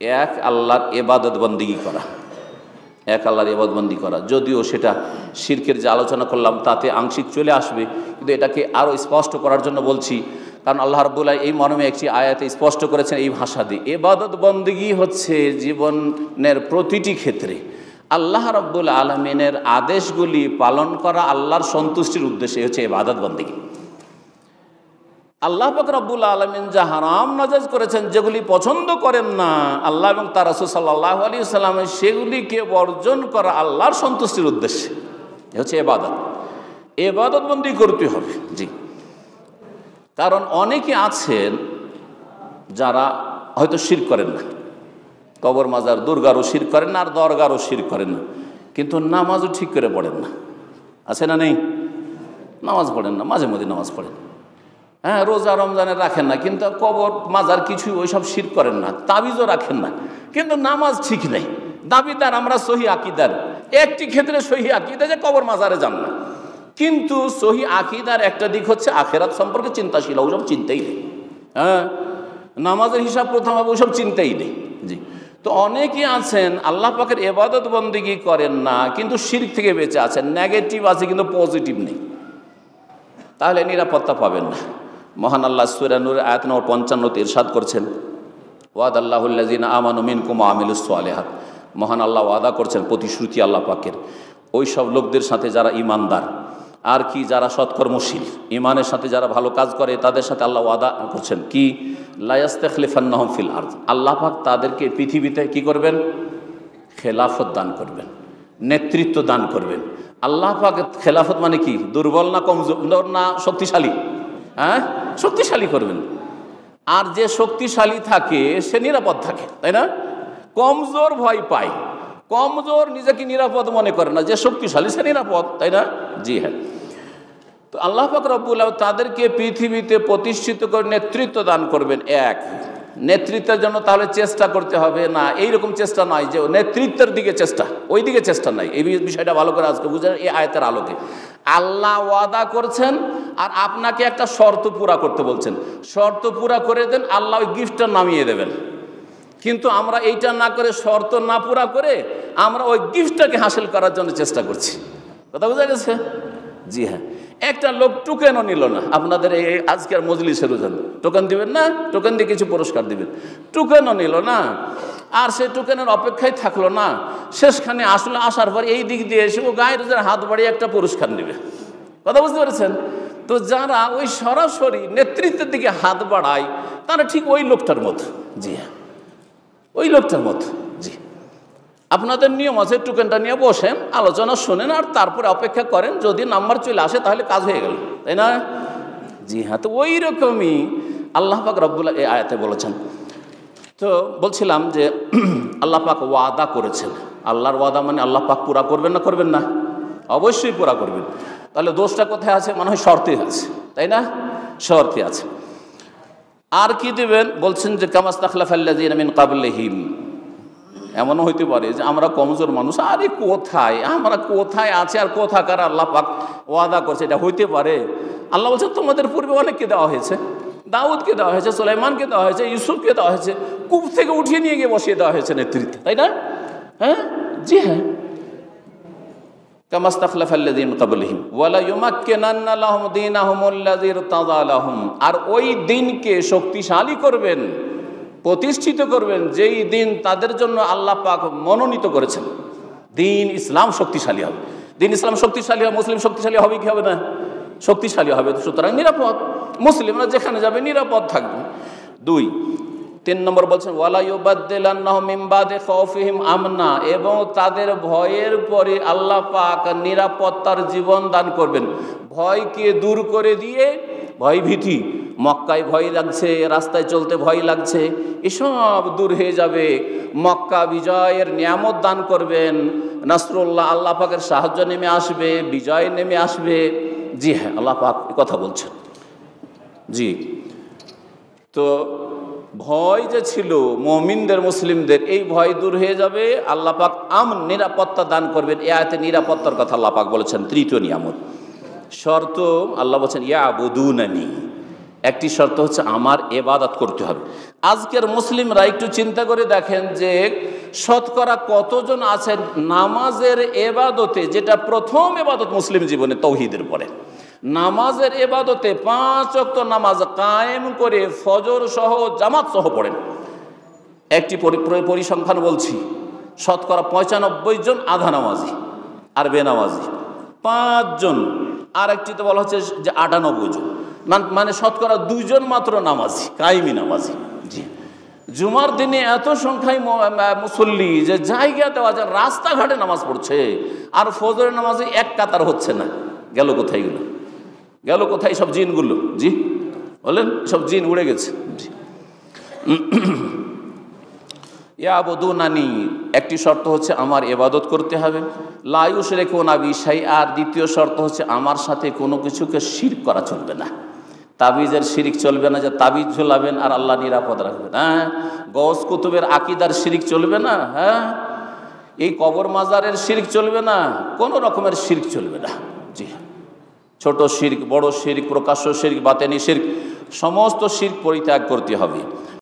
এক আল্লাহর এবাদত বন্দিগি করা। এক আল্লাহর এবাদবন্দি করা। যদিও সেটা শির্কের যে আলোচনা করলাম, তাতে আংশিক চলে আসবে, কিন্তু এটাকে আরও স্পষ্ট করার জন্য বলছি, কারণ আল্লাহ রব্বুল্লাহ এই মর্মে একটি আয়াতে স্পষ্ট করেছেন এই ভাষা দিয়ে। এবাদত বন্দিগি হচ্ছে জীবনের প্রতিটি ক্ষেত্রে। আল্লাহ রব্বুল আলমিনের আদেশগুলি পালন করা আল্লাহর সন্তুষ্টির উদ্দেশ্যে হচ্ছে এবাদত বন্দিগি। আল্লাহ রব্বুল আলমিন যা হারাম নাজাজ করেছেন, যেগুলি পছন্দ করেন না, আল্লাহ এবং তার রসুল সাল্লাহ আলী সাল্লামের সেগুলিকে বর্জন করা আল্লাহর সন্তুষ্টির উদ্দেশ্যে। এ হচ্ছে এবাদত। এবাদত বন্দি করতে হবে, জি। কারণ অনেকে আছেন যারা হয়তো শির করেন না। কবর মাজার, দুর্গারও শির করেন না, আর দরগারও শির করেন না। কিন্তু নামাজও ঠিক করে পড়েন না। আছে না নেই? নামাজ পড়েন না, মাঝে মাঝে নামাজ পড়েন। হ্যাঁ রোজা রমজানে রাখেন না, কিন্তু কবর, মাজার কিছুই ওইসব শির করেন না, তাবিজও রাখেন না। কিন্তু নামাজ ঠিক নেই দাবিদার আমরা সহি আকিদার। একটি ক্ষেত্রে সহি আকিদা যে কবর, মাজারে যান না। কিন্তু সহি আকিদার একটা দিক হচ্ছে আখেরাত সম্পর্কে চিন্তাশীল, ওসব চিন্তাই নেই। হ্যাঁ নামাজের হিসাব প্রথম হবে, ওসব চিন্তাই নেই। জি, তো অনেকে আছেন, আল্লাহ পাকের এবাদত বন্দিগি করেন না, কিন্তু শির থেকে বেঁচে আছেন, নেগেটিভ আছে, কিন্তু পজিটিভ নেই। তাহলে নিরাপত্তা পাবেন না। মহান আল্লাহ সুরানুর আয়াত নম্বর পঞ্চান্নতে ইরশাদ করছেন। ওয়াদ আল্লাহুল্লাজিন আমানু মিনকুম আমিলুস আলেহাত মহান আল্লাহ ওয়াদা করছেন প্রতিশ্রুতি আল্লাহ পাকের। ওই সব লোকদের সাথে যারা ইমানদার আর কি যারা সৎকর্মশীল ইমানের সাথে যারা ভালো কাজ করে, তাদের সাথে আল্লাহ ওয়াদা করছেন কি? লায়াস্তেখলিফান্নাহম ফিল আর্দ। আল্লাহ পাক তাদেরকে পৃথিবীতে কি করবেন? খেলাফত দান করবেন, নেতৃত্ব দান করবেন। আল্লাহ পাক খেলাফত মানে কি? দুর্বল না কমজোর? না শক্তিশালী? হ্যাঁ? শক্তিশালী করবেন। আর যে শক্তিশালী থাকে, সে নিরাপদ থাকে, তাই না? কমজোর ভয় পায়। কমজোর নিজেকে নিরাপদ মনে করে না, যে শক্তিশালী, সে নিরাপদ, তাই না? জি হ্যাঁ। তো আল্লাহ পাক রব্বুল তাদেরকে পৃথিবীতে প্রতিষ্ঠিত করে নেতৃত্ব দান করবেন, এক। নেতৃত্বের জন্য তাহলে চেষ্টা করতে হবে, না এই রকম চেষ্টা নয় যে নেতৃত্বের দিকে চেষ্টা, ওই দিকে চেষ্টা নাই। এই বিষয়টা ভালো করে আজকে বুঝেন এই আয়তের আলোকে। আল্লাহ ওয়াদা করছেন আর আপনাকে একটা শর্ত পুরা করতে বলছেন। শর্ত পুরা করে দেন, আল্লাহ ওই গিফটটা নামিয়ে দেবেন। কিন্তু আমরা এইটা না করে শর্ত না পুরা করে আমরা ওই গিফটটাকে হাসিল করার জন্য চেষ্টা করছি। কথা বোঝা গেছে? জি হ্যাঁ। একটা লোক টোকেনও নিল না। আপনাদের এই আজকের মজলিসের ওজন টোকেন দিবেন না? টোকেন দিয়ে কিছু পুরস্কার দিবেন। টোকেনও নিল না। আর সে টোকেনের অপেক্ষায় থাকল না। শেষখানে আসলে, আসার পর এই দিক দিয়ে এসে ও গায়ের হাত বাড়িয়ে একটা পুরস্কার নেবে। কথা বুঝতে পেরেছেন? তো যারা ওই সরাসরি নেতৃত্বের দিকে হাত বাড়ায়, তারা ঠিক ওই লোকটার মতো। জি হ্যাঁ। ওই লোকটার মতো। জি। আপনাদের নিয়ম আছে টোকেনটা নিয়ে বসেন, আলোচনা শোনেন আর তারপরে অপেক্ষা করেন, যদি নাম্বার চলে আসে তাহলে কাজ হয়ে গেল। তাই না? জি হ্যাঁ তো ওই রকমই আল্লাহ পাক রব্বুল্লাহ এই আয়াতে বলেছেন। তো বলছিলাম যে আল্লাহ পাক ওয়াদা করেছেন। আল্লাহর ওয়াদা মানে আল্লাহ পাক পুরা করবেন না করবেন না? অবশ্যই পুরা করবেন। তাহলে দোষটা কোথায় আছে? মনে হয় শর্তে আছে। তাই না? শর্তে আছে। আর কি দেবেন? বলছেন যে কামাস্তাখলাফাল্লাজিন কাবলিহিম এমনও হইতে পারে যে, আমরা কমজোর মানুষ। আরে কোথায়? আমরা কোথায় আছে আর কোথাকার আল্লাহ পাক ওয়াদা করছে? এটা হইতে পারে। আল্লাহ বলছে, তোমাদের পূর্বে অনেককে দেওয়া হয়েছে। দাউদকে দেওয়া হয়েছে, সোলাইমানকে দেওয়া হয়েছে, ইউসুফকে দেওয়া হয়েছে। কূপ থেকে উঠিয়ে নিয়ে গিয়ে বসিয়ে দেওয়া হয়েছে নেতৃত্বে। তাই না? হ্যাঁ? জি হ্যাঁ। আর ওই দিনকে শক্তিশালী করবেন, প্রতিষ্ঠিত করবেন, যেই দিন তাদের জন্য আল্লাহ পাক মনোনীত করেছেন। দিন ইসলাম শক্তিশালী হবে। দিন ইসলাম শক্তিশালী হবে, মুসলিম শক্তিশালী হবে কি হবে না? শক্তিশালী হবে। সুতরাং নিরাপদ। মুসলিমরা যেখানে যাবে নিরাপদ থাকবে। দুই তিন নম্বর বলছেন ওয়ালাইবাদিম আমনা এবং তাদের ভয়ের পরে আল্লাহ পাক নিরাপত্তার জীবন দান করবেন। ভয়কে দূর করে দিয়ে ভয় ভীতি, মক্কায় ভয় লাগছে, রাস্তায় চলতে ভয় লাগছে, এসব দূর হয়ে যাবে। মক্কা বিজয়ের নিয়ামত দান করবেন। নাসরুল্লাহ আল্লাহ পাকের সাহায্য নেমে আসবে, বিজয় নেমে আসবে। জি হ্যাঁ আল্লাহ পাক কথা বলছেন। জি। তো ভয় যে ছিল, মমিনদের, মুসলিমদের, এই ভয় দূর হয়ে যাবে। আল্লাহ পাক আম নিরাপত্তা দান করবেন। এ আয়তে নিরাপত্তার কথা আল্লাহ পাক বলেছেন, তৃতীয় নিয়ামত। শর্ত, আল্লাহ বলছেন ইয়া আবুদুনানি একটি শর্ত হচ্ছে, আমার এবাদত করতে হবে। আজকের মুসলিমরা একটু চিন্তা করে দেখেন যে, শতকরা কতজন আছেন নামাজের এবাদতে, যেটা প্রথম এবাদত মুসলিম জীবনে তৌহিদের পরে। নামাজের এবাদতে পাঁচ অক্ত নামাজ কায়েম করে ফজর সহ জামাত সহ পড়েন। একটি পরি- পরি- পরিসংখ্যান বলছি, শতকরা পঁচানব্বই জন আধা নামাজি আর বেনামাজি। পাঁচজন আর একটিতে বলা হচ্ছে যে আটানব্বই জন। মানে শতকরা দুইজন মাত্র নামাজি, কায়েমি নামাজি। জি। জুমার দিনে এত সংখ্যায় মুসল্লি যে জায়গা দেওয়া যায়, রাস্তাঘাটে নামাজ পড়ছে, আর ফজরের নামাজে এক কাতার হচ্ছে না। গেল কোথায় এগুলো? গেল কোথায় সব জিনগুলো? জি, বলেন, সব জিন উড়ে গেছে। জি ইয়াবদু নানি একটি শর্ত হচ্ছে আমার এবাদত করতে হবে। লায়ুস রেখো না বিষয় আর দ্বিতীয় শর্ত হচ্ছে আমার সাথে কোনো কিছুকে শির করা চলবে না। তাবিজের শিরিক চলবে না, যে তাবিজ ঝোলাবেন আর আল্লাহ নিরাপদ রাখবেন। হ্যাঁ গস কুতুবের আকিদার শিরিক চলবে না হ্যাঁ এই কবর মাজারের শিরিক চলবে না, কোনো রকমের শিরিক চলবে না। জি। ছোট শির্ক বড় শির্ক প্রকাশ্য শির্ক বাতেনি শির্ক সমস্ত শির্ক পরিত্যাগ করতে হবে।